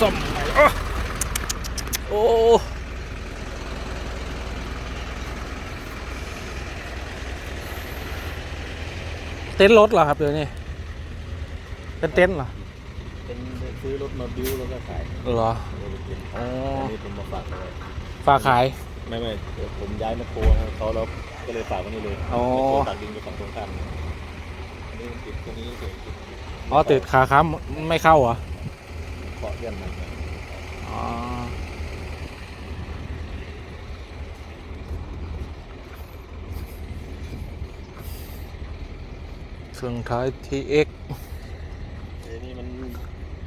ซ่อมอ๊ะโอ้เต็นท์รถเหรอครับเดี๋ยวนี้เป็นเต็นท์เหรอเป็นซื้อรถมาบิ้วแล้วก็ขายเหรอเอาไปกินอ๋ออันนี้ผมมาฝากไว้ฝากขายไม่ไม่เดี๋ยวผมย้ายแมคโครให้เขาแล้วก็เลยฝากไว้นี่เลยอ๋อแมคโครตักดินอยู่ฝั่งตรงข้ามอันนี้ติดตัวนี้เฉยติดอ๋อติดขาค้ำไม่เข้าเหรอ เคาะเลื่อนมันอ๋อเครื่องท้าย TX ไอ้นี่มัน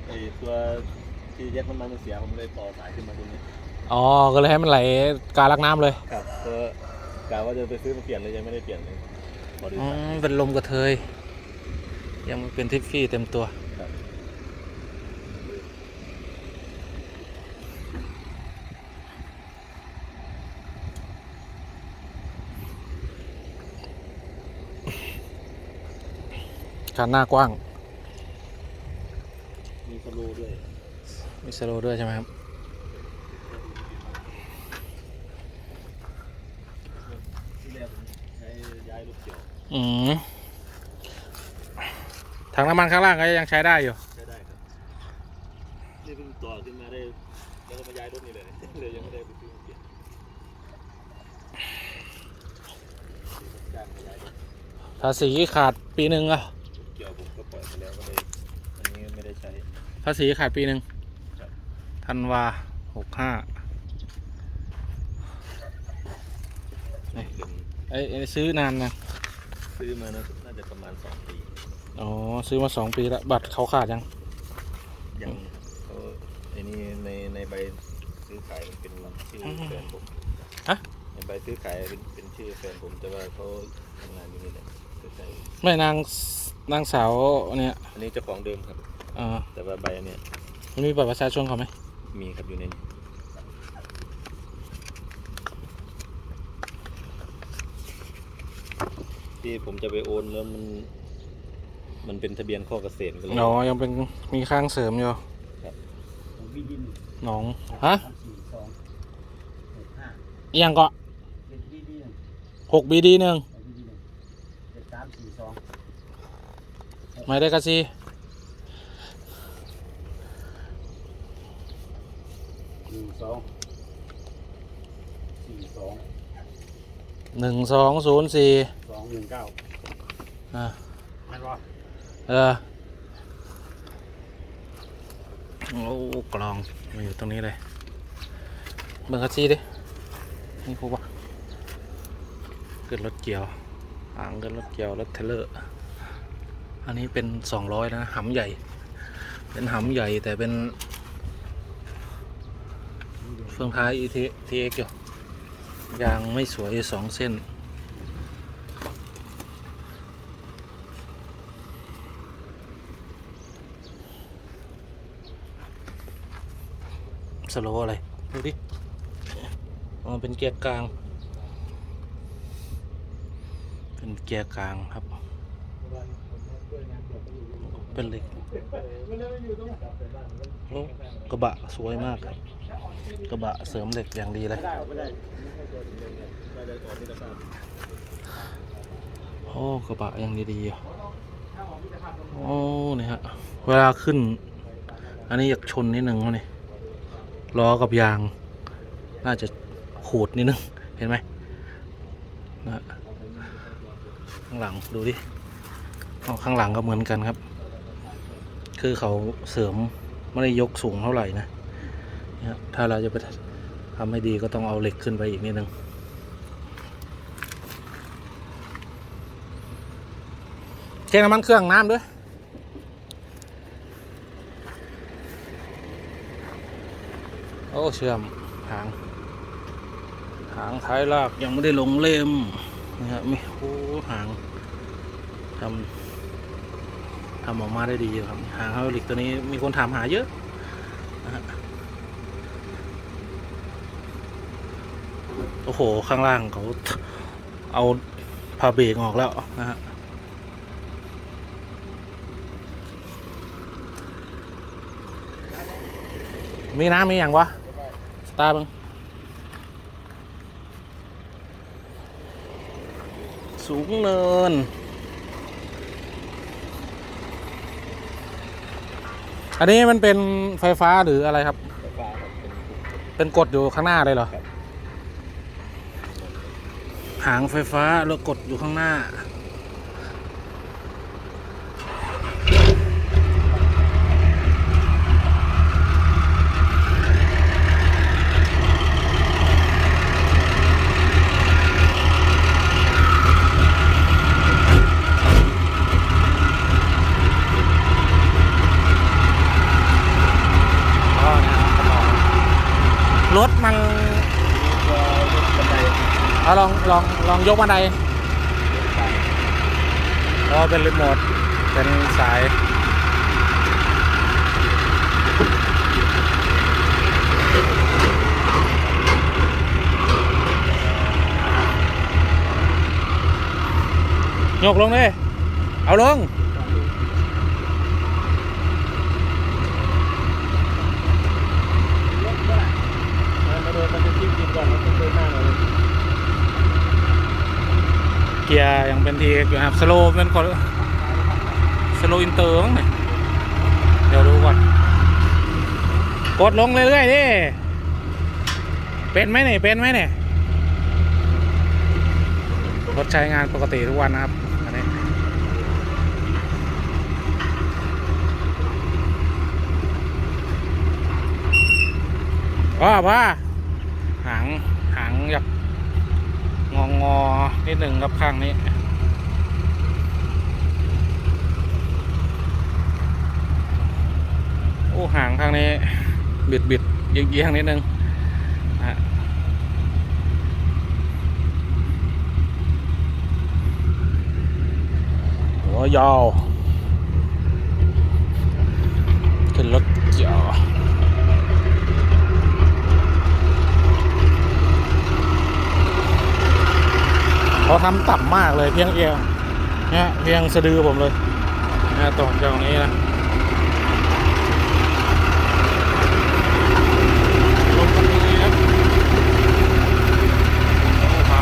ไอ้ตัวที่แยกน้ำมันมันเสียผมเลยต่อสายขึ้นมาตรงนี้อ๋อ ก็เลยให้มันไหลการลักน้ำเลย ครับก็กะว่าจะไปซื้อมาเปลี่ยนเลยยังไม่ได้เปลี่ยนเลยพอดีอืมเป็นลมกระเทย ยังไม่เป็นทิฟฟี่เต็มตัว ครับการหน้ากว้าง มีสโลว์ด้วย มีสโลว์ด้วยใช่ไหมครับ ที่แรกผมใช้ย้ายรถเกี่ยวอืมถังน้ำมันข้างล่างก็ยังใช้ได้อยู่ ใช้ได้ครับ นี่เพิ่งต่อขึ้นมาได้ แล้วก็มาย้ายรถนี่เลยเลยยังไม่ได้ไปซื้อมาเปลี่ยนจ้างมาย้ายรถภาษีขาดปีหนึ่งอะ ภาษีขาดปีหนึ่งครับธันวาหกห้าเป็นไอ้ไอ้ซื้อนานนะซื้อมานะน่าจะประมาณสองปีอ๋อซื้อมาสองปีแล้วบัตรเขาขาดยัง ยังเขาไอ้นี่ในในใบซื้อขายมันเป็นชื่อแฟนผมฮะในใบซื้อขายเป็นเป็นชื่อแฟนผมแต่ว่าเขาทำงานอยู่นี่แหละใช่ไม่นางนางสาวเนี่ยอันนี้เจ้าของเดิมครับเอ่อแต่ว่าใบอันเนี้ยมันมีบัตรประชาชนเขาไหมมีครับอยู่ในนี้ที่ผมจะไปโอนแล้วมันมันเป็นทะเบียนข้อเกษตรก็เลยอ๋อยังเป็นมีข้างเสริมอยู่ของพี่ดินหนองฮะสามสี่สองหกห้าอิหยังก็เป็นพี่ดินหกบีดีหนึ่งของพี่ดินเจ็ดสามสี่สองไม่ได้กะซี หนึ่ง สองสี่สองหนึ่งสองศูนย์สี่สองหนึ่งเก้าอ่าแม่นบ่เออโอ้กลองมาอยู่ตรงนี้เลยเบิ่งกะซีดินี่พวกว่าขึ้นรถเกี่ยวอ่างขึ้นรถเกี่ยวรถเทรลเลอร์อันนี้เป็นสองร้อยนะหำใหญ่ เป็นหำใหญ่แต่เป็น เฟืองท้าย ET TX อยู่ยางไม่สวยสองเส้น สโลว์อะไร ดูดิอ๋อเป็นเกียร์กลาง เป็นเกียร์กลางครับ เป็นเหล็กโอ้กระบะสวยมากครับ กระบะเสริมเหล็กอย่างดีเลยไม่ได้ไม่ได้ก่อนที่จะทราบโอ้กระบะยังดีๆอยู่โอ้นี่ฮะเวลาขึ้น อันนี้อยากชนนิดนึงวะนี่ล้อกับยาง น่าจะขูดนิดนึง เห็นไหมนะข้างหลังดูดิอ๋อข้างหลังก็เหมือนกันครับ คือเขาเสริมไม่ได้ยกสูงเท่าไหร่นะถ้าเราจะไปทำให้ดีก็ต้องเอาเหล็กขึ้นไปอีกนิดนึงเช็คน้ำมันเครื่องน้ำด้วยโอ้เชื่อมหางหางท้ายลากยังไม่ได้ลงเล่มนะฮะมีโอ้หางทำ ทำออกมาได้ดีอยู่ครับ หางไฮดรอลิกตัวนี้มีคนถามหาเยอะนะฮะโอ้โห ข้างล่างเขาเอาพาเบรกออกแล้วนะฮะมีน้ำมีอย่างวะ สตาร์บังสูงเนิน อันนี้มันเป็นไฟฟ้าหรืออะไรครับ ไฟฟ้าครับเป็นเป็นกดอยู่ข้างหน้าเลยเหรอครับหางไฟฟ้าแล้วกดอยู่ข้างหน้า อ๋อนะครับ รถมันตัวรถบันไดเอาลองลองลองยกบันไดอ๋อเป็นรีโมทเป็นสายยกลงเลยเอาลง มาเดินมันจะจิ้มกินก่อนแล้วต้องเดินหน้าหน่อย เกียร์ยังเป็นทีอยู่ครับสโลเป็นคนสโลอินเตอร์มั้งเนี่ยเดี๋ยวดูก่อนกดลงเรื่อยๆดิเป็นไหมเนี่ยเป็นไหมเนี่ยรถใช้งานปกติทุกวันนะครับอันนี้ว่าว่าหางหางอยาก งองอนิดหนึ่งครับข้างนี้ โอ้ห่างข้างนี้ บิดบิดเอียงเอียงๆนิดนึงนะฮะหัวยาวขึ้นรถยาว เขาทำต่ำมากเลยเพียงเอียงเนี่ยเพียงสะดือผมเลยนะตรงตรงนี้นะ ลงกันเลยครับโอ้พระ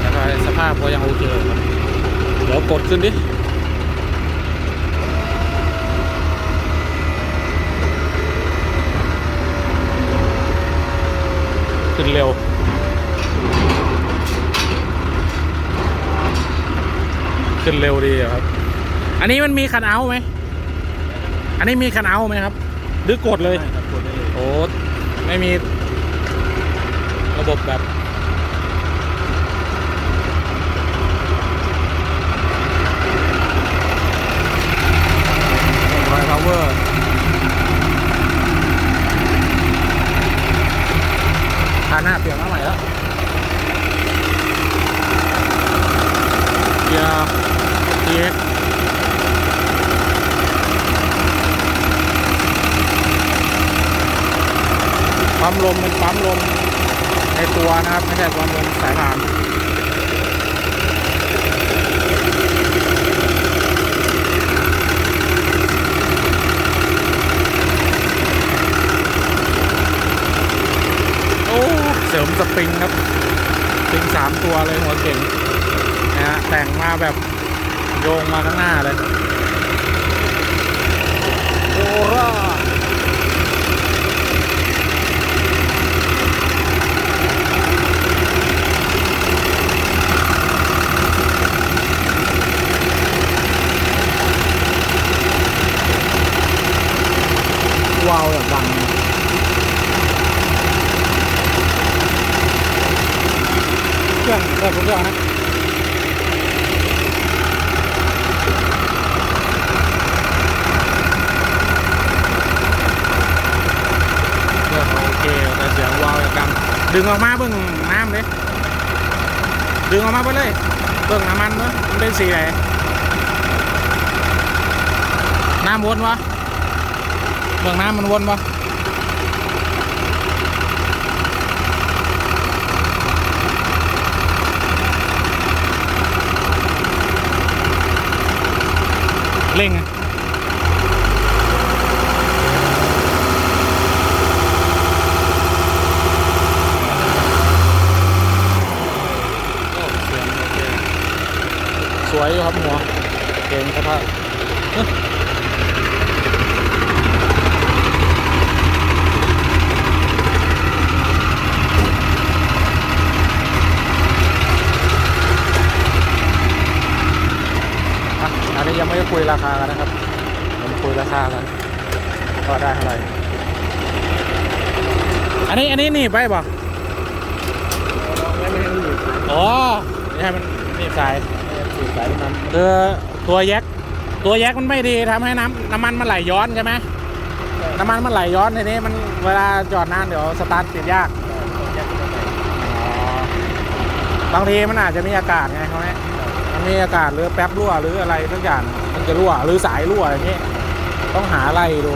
แล้วก็สภาพก็ยังโอเคครับ เดี๋ยวกดขึ้นดิ ขึ้นเร็ว ขึ้นเร็วดีอะครับ อันนี้มันมีคันเอาท์ไหม อันนี้มีคันเอาท์ไหมครับ หรือกดเลยใช่ครับกดได้เลย โอ้ไม่มี ระบบแบบรอยพาวเวอร์ทาหน้าเปลี่ยนมาใหม่แล้วเกียร์เกียร์ ปั๊มลมเป็นปั๊มลมในตัวนะครับไม่ใช่ปั๊มลมสายพานโอ้เสริมสปริงครับสปริงสามตัวเลยหัวเก่งนะฮะแต่งมาแบบโยงมาข้างหน้าเลย โอ้ร่า ว้าวแบบดังเค รื่องเปิดทุกเครื่องนะเครื่องโอเคแต่เสียงวาวอย่างดังดึงออกมาเบิ่งน้ำเลยดึงออกมาไปเลยเบิ่งน้ำมันเนอะมันเป็นสีไหนน้ำวนวะเบื้องน้ำมันวนปะ เร่งสวยครับหัวเก่งสภาพ ยังไม่ได้คุยราคากันนะครับผมคุยราคากันก็ได้เท่าไหร่อันนี้อันนี้หนีบไปบ่ไม่ไม่ให้มันหยุดอ๋อนี่ให้มันหนีบสายสูดสายน้ำมันคือตัวแยกตัวแยกมันไม่ดีทำให้น้ำน้ำมันมันไหลย้อนใช่ไหมน้ำมันมันไหลย้อนทีนี้มันเวลาจอดนานเดี๋ยวสตาร์ทติดยากแยกขึ้นมาใหม่อ๋อบางทีมันอาจจะมีอากาศไงเขาไหม มีอากาศหรือแป๊บรั่วหรืออะไรทุกอย่างมันจะรั่วหรือสายรั่วอย่างนี้ต้องหาอะไรดู